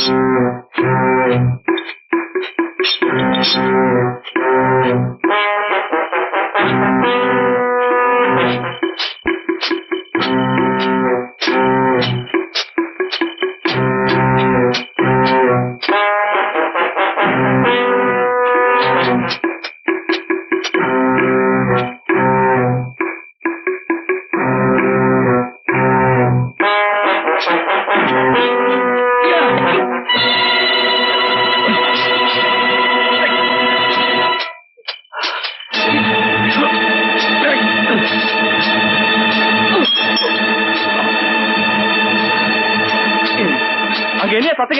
அங்க என்ன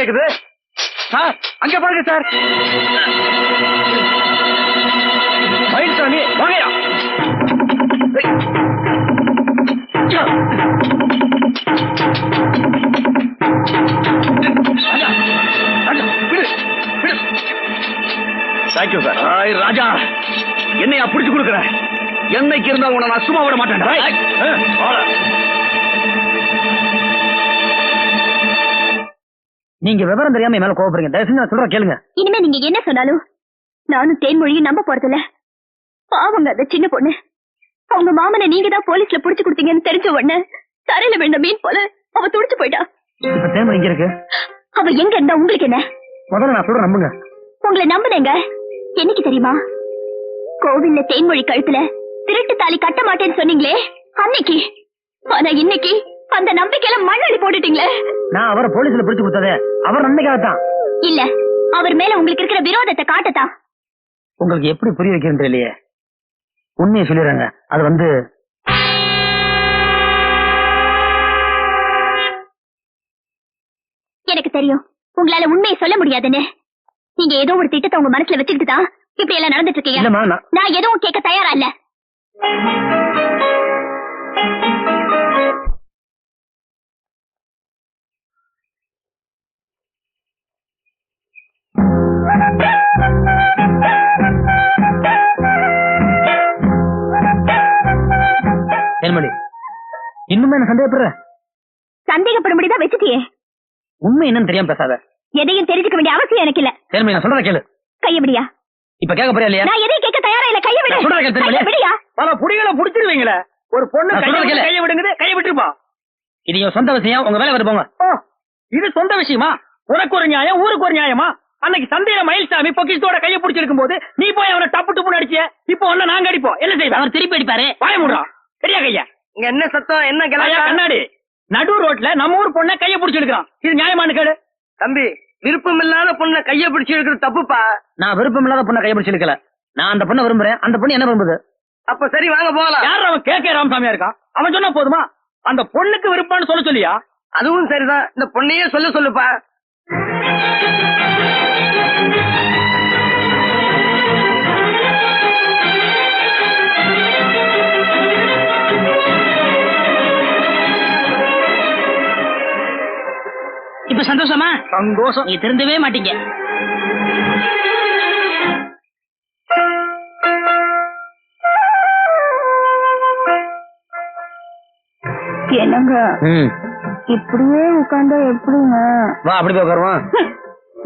கேக்குது? சார் அங்க பாருங்க சார். மயில்சாமி வாங்கயா தேங்க்யூ சார் ராஜா என்னையா பிடிச்சு கொடுக்குற? என்னைக்கு இருந்தா உன நான் சும்மா விட மாட்டேன். நீங்க விவரம் தெரியாம மேல கோவப்படுறீங்க. தயவு செஞ்சு நான் சொல்ற கேளுங்க. இனிமே நீங்க என்ன சொன்னாலும் நானும் தேன்மொழியும் நம்ப போறதில்ல. பாவங்க அந்த சின்ன பொண்ணு. அவங்க மாமனை நீங்க தான் போலீஸ்ல புடிச்சு கொடுத்தீங்கன்னு தெரிஞ்ச உடனே தரையில விழுந்த மீன் போல அவ துடிச்சு போயிட்டா. இப்ப தேர்வு இங்க இருக்கு? அவ எங்க இருந்தா உங்களுக்கு என்ன? முதல்ல நான் சொல்றேன் நம்புங்க. உங்களை நம்புனேங்க. என்னைக்கு தெரியுமா? கோவில்ல தேன்மொழி கழுத்துல திருட்டு தாலி கட்ட மாட்டேன்னு சொன்னீங்களே அன்னைக்கு. ஆனா இன்னைக்கு அந்த நம்பிக்கையில மண்ணடி போட்டுட்டீங்களே? நான் அவரை போலீஸ்ல பிடிச்சு கொடுத்ததே. அவர் நன்மைக்காகத்தான். இல்ல அவர் மேல உங்களுக்கு இருக்கிற விரோதத்தை காட்டத்தான். உங்களுக்கு எப்படி புரிய வைக்கிறேன் இல்லையே உண்மையை சொல்லிடுறாங்க. அது வந்து எனக்கு தெரியும். உங்களால உண்மையை சொல்ல முடியாதுன்னு. நீங்க ஏதோ ஒரு திட்டத்தை உங்க மனசுல வச்சுக்கிட்டு தான் இப்படி எல்லாம் நடந்துட்டு இருக்கீங்க. நான் எதுவும் கேட்க தயாரா இல்ல. தேன்மொழி இன்னுமே என்ன சந்தேகப்படுற? சந்தேகப்படும்படிதான் வச்சுட்டியே. உண்மை என்னன்னு தெரியாம பேசாத. எதையும் தெரிஞ்சுக்க வேண்டிய அவசியம் எனக்கு இல்ல. தேன்மொழி நான் சொல்றத கேளு. கையபடியா இப்ப கேட்க போறியா இல்லையா? நான் எதையும் கேட்க தயாரா இல்ல. கைய விடு. நான் சொல்றத கேளு. கையபடியா பல புடிகளை புடிச்சிருவீங்களே. ஒரு பொண்ணு கையை. கையை விடுங்குது கையை விட்டுருப்பா. இது என் சொந்த விஷயம். உங்க வேலை போங்க ஓ இது சொந்த விஷயமா? உனக்கு ஒரு நியாயம் ஊருக்கு ஒரு நியாயமா? அன்னைக்கு சந்தையில மயில்சாமி பொக்கிஷத்தோட கையை பிடிச்சிருக்கும் போது நீ போய் அவனை டப்பு டப்புன்னு அடிச்சிய இப்போ ஒண்ணு நாங்க அடிப்போம். என்ன செய்வ அவர் திருப்பி அடிப்பாரு. வாய முடுறா. சரியா கையா? இங்க என்ன சத்தம்? என்ன கிளம்பா கண்ணாடி. நடு ரோட்ல நம்ம ஊர் பொண்ண கையை பிடிச்சிருக்கான் இது நியாயமான கேடு தம்பி விருப்பம் இல்லாத பொண்ணை கைய பிடிச்சு இருக்கிறது தப்புப்பா? நான் விருப்பம் இல்லாத பொண்ணை கைப்பிடிச்சு இழுக்கல நான் அந்த பொண்ணை விரும்புறேன். அந்த பொண்ணு என்ன விரும்புது? அப்ப சரி வாங்க போகலாம். யார் அவன்? கே. கே. ராமசாமியா இருக்கான். அவன் சொன்னா போதுமா? அந்த பொண்ணுக்கு விருப்பம்னு சொல்ல சொல்லியா? அதுவும் சரிதான். இந்த பொண்ணையே சொல்ல சொல்லுப்பா. சந்தோஷமா. நீங்க திருந்தவே மாட்டீங்க. என்னங்க? இப்படியே உட்கார்ந்தா எப்படிங்க? வா அப்படி போய் உட்காருவோம்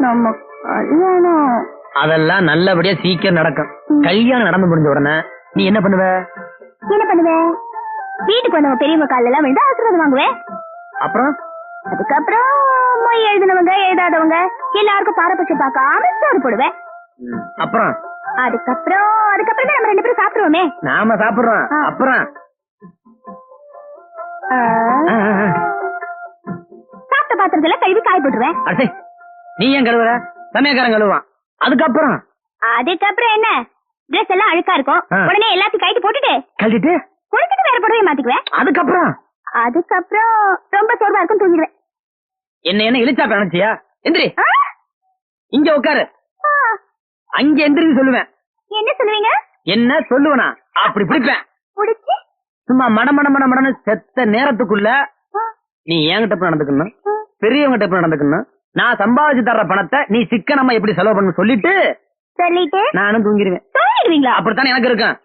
நம்ம கல்யாணம். அதெல்லாம் நல்லபடியா சீக்கிரம் நடக்கும். கல்யாணம் நடந்து முடிஞ்ச உடனே நீ என்ன பண்ணுவ? என்ன பண்ணுவேன் வீட்டுக்கு வந்தவங்க பெரியவங்க கால்ல எல்லாம் விழுந்து ஆசீர்வாதம் வாங்குவேன் அப்புறம்? அதுக்கப்புறம் மொய் எழுதினவங்க எழுதாதவங்க எல்லாருக்கும் பாரபட்சம் பார்க்காம சோறு போடுவேன். அப்புறம்? அதுக்கப்புறம் அதுக்கப்புறம் தான் நம்ம ரெண்டு பேரும் சாப்பிடுவோமே. நாம சாப்பிடுறோம். அப்புறம். சாப்பிட்ட பாத்திரத்துல கழுவி காய போட்டுருவேன். அடே நீ ஏன் கழுவுற? சமயக்காரன் கழுவான். அதுக்கப்புறம்? அதுக்கப்புறம் என்ன? Dress எல்லாம் அழுக்கா இருக்கும். உடனே எல்லாத்தையும் கைட்டு போட்டுட்டு கழட்டிட்டு? குளிச்சுட்டு வேற புடவை மாத்திக்குவேன். அதுக்கப்புறம்? அதுக்கப்புறம் ரொம்ப சோர்வா இருக்கும் தூங்கிடுவேன். என்ன என்ன இழிச்சா நினைச்சியா? எந்திரி? இங்க உட்காரு அங்க எந்திரின்னு சொல்லுவேன். என்ன சொல்லுவீங்க? என்ன சொல்லுவனா? அப்படி பிடிப்பேன். சும்மா மட மட மட மடன்னு செத்த நேரத்துக்குள்ள நீ என்கிட்ட எப்படி நடந்துக்கணும்? ஆ. பெரியவங்கிட்ட எப்படி நடந்துக்கணும்? நான் சம்பாதிச்சு தர்ற பணத்தை நீ சிக்கனமா எப்படி செலவு பண்ணு சொல்லிட்டு சொல்லிட்டு? நானும் தூங்கிடுவேன். அப்படித்தான் எனக்கு இருக்கும்.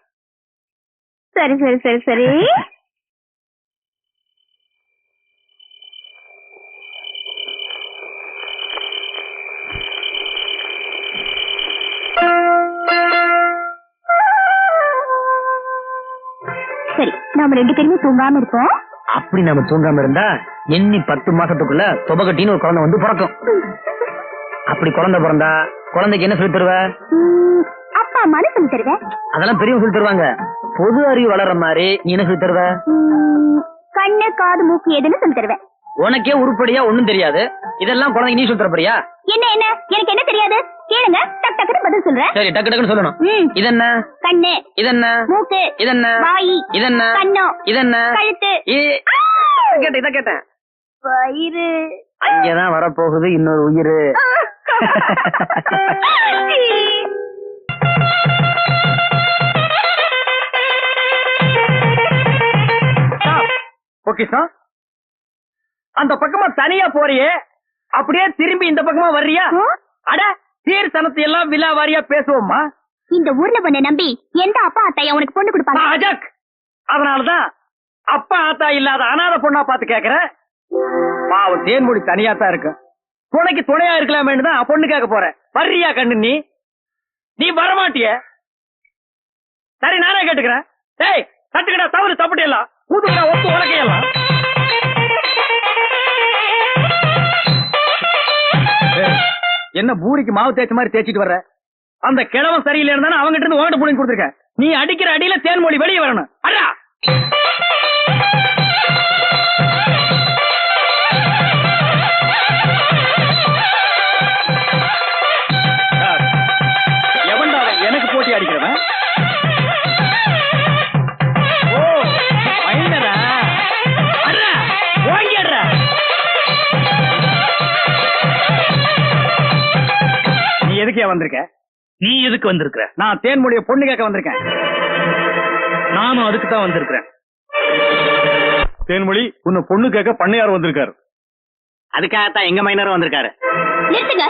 சரி சரி சரி சரி. நாம ரெண்டு பேருமே தூங்காம இருப்போம். அப்படி நாம தூங்காம இருந்தா எண்ணி பத்து மாசத்துக்குள்ள தொபகட்டின்னு ஒரு குழந்தை வந்து பிறக்கும். அப்படி குழந்தை பிறந்தா குழந்தைக்கு என்ன சொல்லி தருவ? அப்பா அம்மானு சொல்லி தருவேன் அதெல்லாம் பெரியவங்க சொல்லி தருவாங்க. பொது அறிவு வளர்ற மாதிரி நீ என்ன சொல்லி தருவ? கண்ணு காது மூக்கு எதுன்னு சொல்லி தருவேன் உனக்கே உருப்படியா ஒண்ணும் தெரியாது. இதெல்லாம் குழந்தைக்கு நீ சொல்லி தரப்படியா என்ன என்ன? எனக்கு என்ன தெரியாது? கேளுங்க டக் டக்குன்னு பதில் சொல்றேன். சரி டக்கு டக்குன்னு சொல்லணும். ம், இதென்ன? கண்ணு. இதென்ன? மூக்கு. இதென்ன? வாய். இதென்ன? கண்ணம் இதென்ன? கழுத்து. இ- கேட்டேன் இதை கேட்டேன். வயிறு. அங்கதான் வரப்போகுது இன்னொரு உயிர். ஓகே சார் அந்த பக்கமா தனியா போறியே அப்படியே திரும்பி இந்த பக்கமா வர்றியா? அட சீர் சனத்தை எல்லாம் விழா வாரியா பேசுவோமா இந்த ஊர்ல உன்னை நம்பி எந்த அப்பா அத்தையா உனக்கு பொண்ணு கொடுப்பாங்க? அஜக். அதனாலதான் அப்பா ஆத்தா இல்லாத அனாதை பொண்ணா பார்த்து கேக்குறேன் பாவம் தேன்மொழி தனியா தான் இருக்கு. துணைக்கு துணையா இருக்கலாமேன்னு தான் பொண்ணு கேட்க போறேன். வர்றியா கண்ணு நீ? நீ வரமாட்டிய? சரி நானே கேட்டுக்கிறேன். டேய் தட்டுக்கடா தவறு தப்பிட்டு எல்லாம். ஊதுக்கடா ஒத்து உலக்கையெல்லாம் என்ன பூரிக்கு மாவு தேய்ச்ச மாதிரி தேய்ச்சிட்டு வர்ற? அந்த கிழவன் சரியில்லைன்னு தானே அவங்ககிட்ட இருந்து ஓட்ட புடிங்கி கொடுத்துருக்க நீ அடிக்கிற அடியில தேன்மொழி வெளியே வரணும். அடா எதுக்கே வந்திருக்க? நீ எதுக்கு வந்திருக்கிற? நான் தேன்மொழிய பொண்ணு கேட்க வந்திருக்கேன். நானும் அதுக்கு தான் வந்திருக்கிறேன். தேன்மொழி உன்னை பொண்ணு கேட்க பண்ணையார் வந்திருக்காரு. அதுக்காகத்தான் எங்க மைனரும் வந்திருக்காரு. நிறுத்துங்க.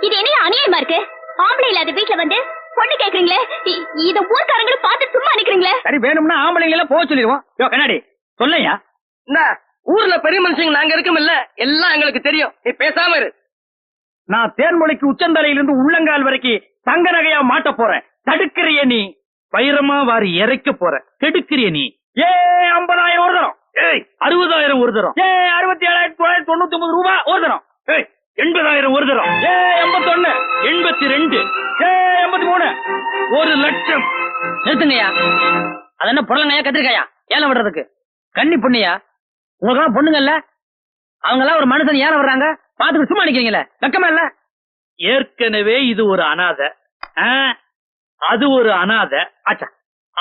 இது என்ன அநியாயமா இருக்கு? ஆம்பளை இல்லாத வீட்டுல வந்து பொண்ணு கேக்குறீங்களே இ- இத ஊர்க்காரங்களும் பார்த்து சும்மா நிக்கிறீங்களே? சரி வேணும்னா ஆம்பளைங்க எல்லாம் போக சொல்லிடுவோம். யோ கண்ணாடி சொல்லையா? என்ன? ஊர்ல பெரிய மனுஷங்க நாங்க இருக்கோம்ல எல்லாம் எங்களுக்கு தெரியும். நீ பேசாம இரு. நான் தேன்மொழிக்கு உச்சந்தலையிலிருந்து உள்ளங்கால் வரைக்கும் தங்க நகையா மாட்ட போறேன். தடுக்கிறிய நீ. வைரமா வாரி இறைக்க போற. கெடுக்கிறிய நீ. ஏ ஐம்பதாயிரம் ஒரு தரம். ஏய் அறுபதாயிரம் ஒரு தரம். ஏ அறுபத்தி ஏழாயிரத்தி தொள்ளாயிரத்தி தொண்ணூத்தி ஒன்பது ரூபா ஒரு தரம். ஏய் எண்பதாயிரம் ஒரு தரம். ஏ எண்பத்தொன்னு எண்பத்தி ரெண்டு ஏ எண்பத்தி மூணு ஒரு லட்சம். நிறுத்துங்கய்யா. அது என்ன புடலங்கையா கத்திரிக்காயா? ஏலம் விடுறதுக்கு. கன்னி பொண்ணுயா உங்களுக்கெல்லாம் பொண்ணுங்கல்ல அவங்க எல்லாம் ஒரு மனுஷன் ஏலம் வர்றாங்க? பாத்துட்டு சும்மா நிக்கிறீங்களே. வெக்கமா இல்ல? ஏற்கனவே இது ஒரு அனாதை. அது ஒரு அனாதை. ஆச்சா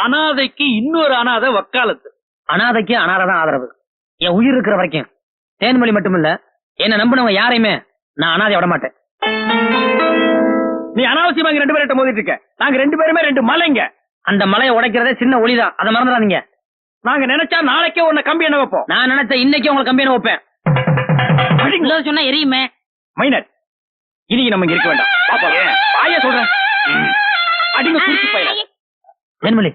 அனாதைக்கு இன்னொரு அனாதை வக்காலத்து. அனாதைக்கு அனாதை தான் ஆதரவு. என் உயிர் இருக்கிற வரைக்கும். தேன்மொழி மட்டுமில்ல. என்ன நம்பினவங்க யாரையுமே நான் அனாதை விட மாட்டேன். நீ அனாவசியமா ரெண்டு பேர்கிட்ட மோதிட்டு இருக்க. நாங்க ரெண்டு பேருமே ரெண்டு மலைங்க. அந்த மலையை உடைக்கிறதே சின்ன ஒளிதான். அதை மறந்துடாதீங்க. நாங்க நினைச்சா நாளைக்கே உன்னை கம்பி என்ன வைப்போம். நான் நினைச்ச இன்னைக்கு உங்களுக்கு கம்பெனி வைப்பேன். சொன்னா எரியுமே. மைனர் இன்னைக்கு நம்ம இங்க இருக்க வேண்டாம். பாப்பா வாய சொல்றேன். அடிங்க தேன்மொழி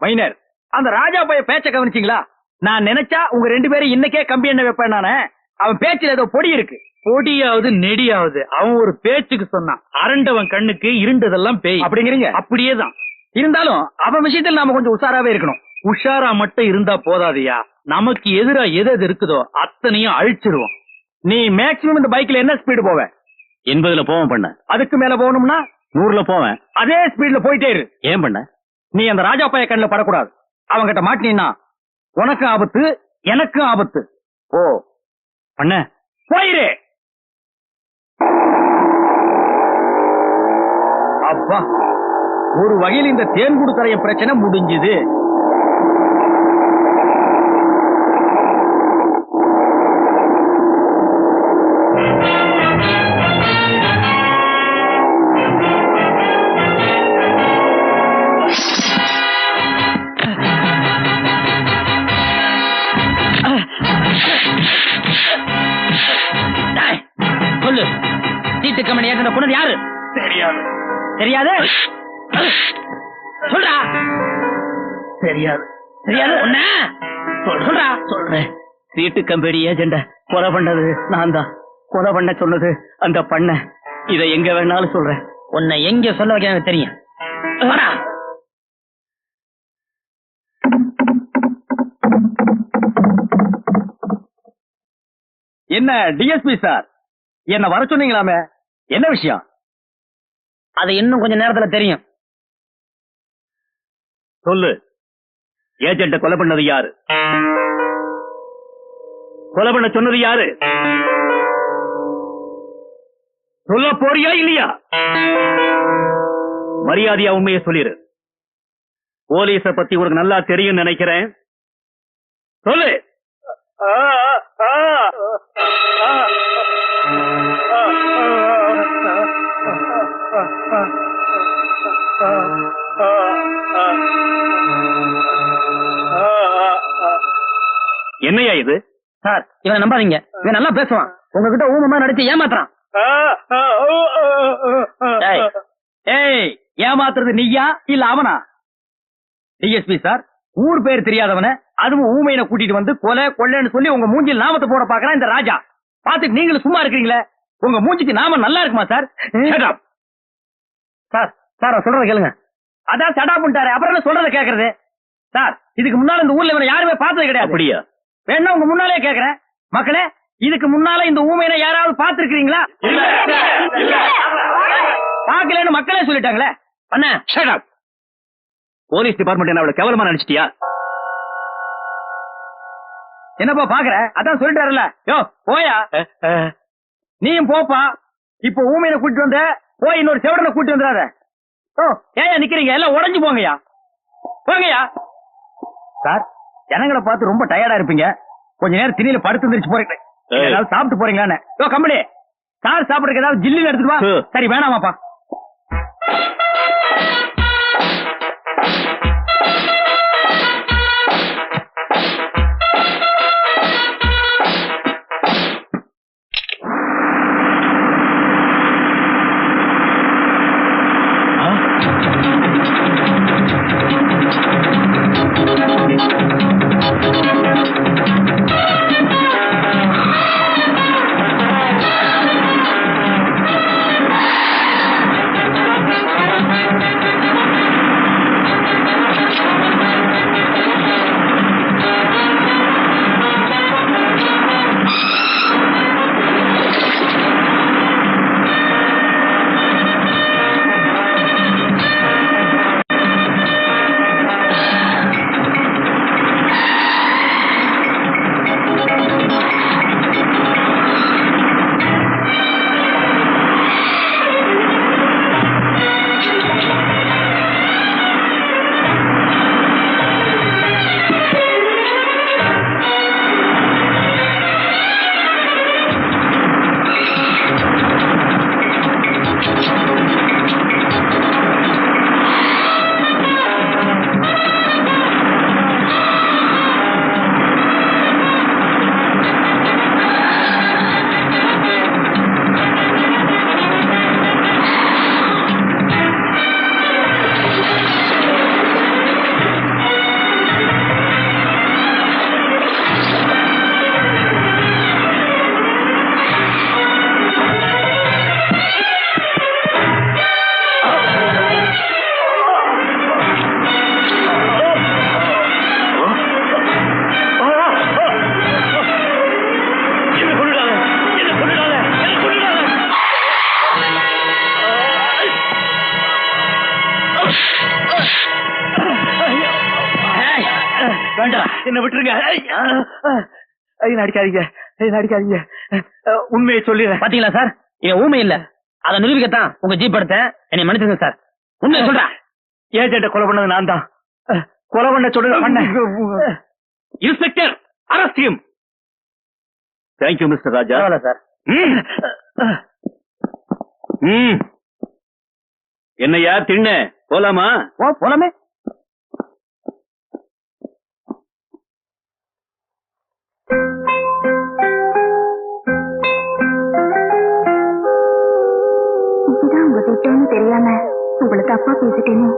மைனர் அந்த ராஜா பைய பேச்ச கவனிச்சீங்களா? நான் நினைச்சா உங்க ரெண்டு பேரும் இன்னைக்கே கம்பி என்ன வைப்பேன் நானே. அவன் பேச்சுல ஏதோ பொடி இருக்கு. பொடியாவது நெடியாவது. அவன் ஒரு பேச்சுக்கு சொன்னான். அரண்டவன் கண்ணுக்கு இருண்டதெல்லாம் பேய். அப்படிங்கிறீங்க. அப்படியேதான். இருந்தாலும் அவன் விஷயத்துல நாம கொஞ்சம் உஷாராவே இருக்கணும். உஷாரா மட்டும் இருந்தா போதாதையா? நமக்கு எதிரா எது எது இருக்குதோ அத்தனையும் அழிச்சிருவோம். நீ மேக்சிமம் இந்த பைக்ல என்ன ஸ்பீடு போவ? எண்பதுல போவோம் பண்ண. அதுக்கு மேல போகணும்னா? நூறுல போவேன். அதே ஸ்பீட்ல போயிட்டே இரு. ஏன் பண்ண? நீ அந்த ராஜா பைய கண்ணுல படக்கூடாது. அவன்கிட்ட மாட்டினா உனக்கும் ஆபத்து எனக்கும் ஆபத்து. ஓ. பண்ண. போயிரு. அப்பா ஒரு வகையில் இந்த தேன்குடு தரைய பிரச்சனை முடிஞ்சுது. கம்பெனி ஏற்ற பொண்ணு யாரு? தெரியாது. தெரியாது? சொல்றா. தெரியாது. தெரியாது? ஒண்ணு சொல்றா. சொல்றேன். சீட்டு கம்பெனி ஏஜெண்ட கொலை பண்ணது நான் தான். கொலை பண்ண சொன்னது அந்த பண்ண. இதை எங்க வேணாலும் சொல்றேன். உன்னை எங்க சொல்ல வைக்க எனக்கு தெரியும். என்ன டிஎஸ்பி சார் என்ன வர சொன்னீங்களாமே? என்ன விஷயம்? அது இன்னும் கொஞ்ச நேரத்துல தெரியும். சொல்லு. ஏஜென்ட்ட கொலை பண்ணது யாரு? கொலை பண்ண சொன்னது யாரு? சொல்ல போறியா இல்லையா? மரியாதையா உண்மையை சொல்லிரு. போலீஸ பத்தி உனக்கு நல்லா தெரியும் நினைக்கிறேன். சொல்லு. என்னையா இது? சார் இவனை நம்பாதீங்க. இவன் நல்லா பேசுவான். உங்ககிட்ட ஊமமா நடிச்சு ஏமாத்துறான். ஏய், ஏமாத்துறது நீயா இல்ல அவனா? டிஎஸ்பி சார் ஊர் பேர் தெரியாதவன அதுவும் ஊமையின கூட்டிட்டு வந்து கொலை கொள்ளைன்னு சொல்லி உங்க மூஞ்சில் நாமத்தை போட பாக்குறான் இந்த ராஜா. பாத்துட்டு நீங்களும் சும்மா இருக்கீங்களே உங்க மூஞ்சிக்கு நாம நல்லா இருக்குமா சார்? சார் சார் சொல்றத கேளுங்க. அதான் சடா பண்ணிட்டாரு அப்புறம் என்ன சொல்றத கேக்குறது? சார் இதுக்கு முன்னால இந்த ஊர்ல இவனை யாருமே பார்த்தது கிடையாது. அப்படியா? வேணா உங்க முன்னாலே கேக்குறேன். மக்களே இதுக்கு முன்னால இந்த ஊமையினை யாராவது பார்த்திருக்கீங்களா பாக்கலன்னு மக்களே சொல்லிட்டாங்களே. அண்ணா Shut up. போலீஸ் டிபார்ட்மெண்ட் என்ன அவ்வளவு கேவலமா நினைச்சிட்டியா? என்னப்பா பாக்குற அதான் சொல்லிட்டாருல யோ போயா. நீயும் போப்பா. இப்ப ஊமையில கூட்டிட்டு வந்த போய் இன்னொரு செவடனை கூட்டிட்டு வந்துடாத. ஓ ஏயா நிக்கிறீங்க? எல்லாம் உடைஞ்சு போங்கய்யா. போங்கய்யா. சார் ஜனங்களை பார்த்து ரொம்ப டயர்டா இருப்பீங்க. கொஞ்ச நேரம் திணியில படுத்து இருந்துச்சு போறீங்க ஏதாவது சாப்பிட்டு போறீங்களான்னு. கம்பெனி சார் சாப்பிடுறதுக்கு ஏதாவது ஜில்லுன்னு எடுத்துட்டு வா. சரி வேணாமாப்பா. என்ன விட்டுருங்க? என்ன அடிக்காதீங்க என்ன அடிக்காதீங்க உண்மையை சொல்லிடுறேன். பாத்தீங்களா சார்? இவன் ஊமை இல்ல. அதை நிரூபிக்கத்தான் உங்க ஜீப் எடுத்தேன். என்னை மன்னிச்சுங்க சார். உண்மையை சொல்றேன் ஏஜென்ட கொலை பண்ணது நான் தான். கொலை பண்ண சொல்றது பண்ண. Inspector அரசியம் thank you mister Raja sir. என்னையா திண்ண? போலாமா? ஓ போலாமே. இதுதான் உங்க திட்டம்னு தெரியாம உங்களை தப்பா பேசிட்டேனே.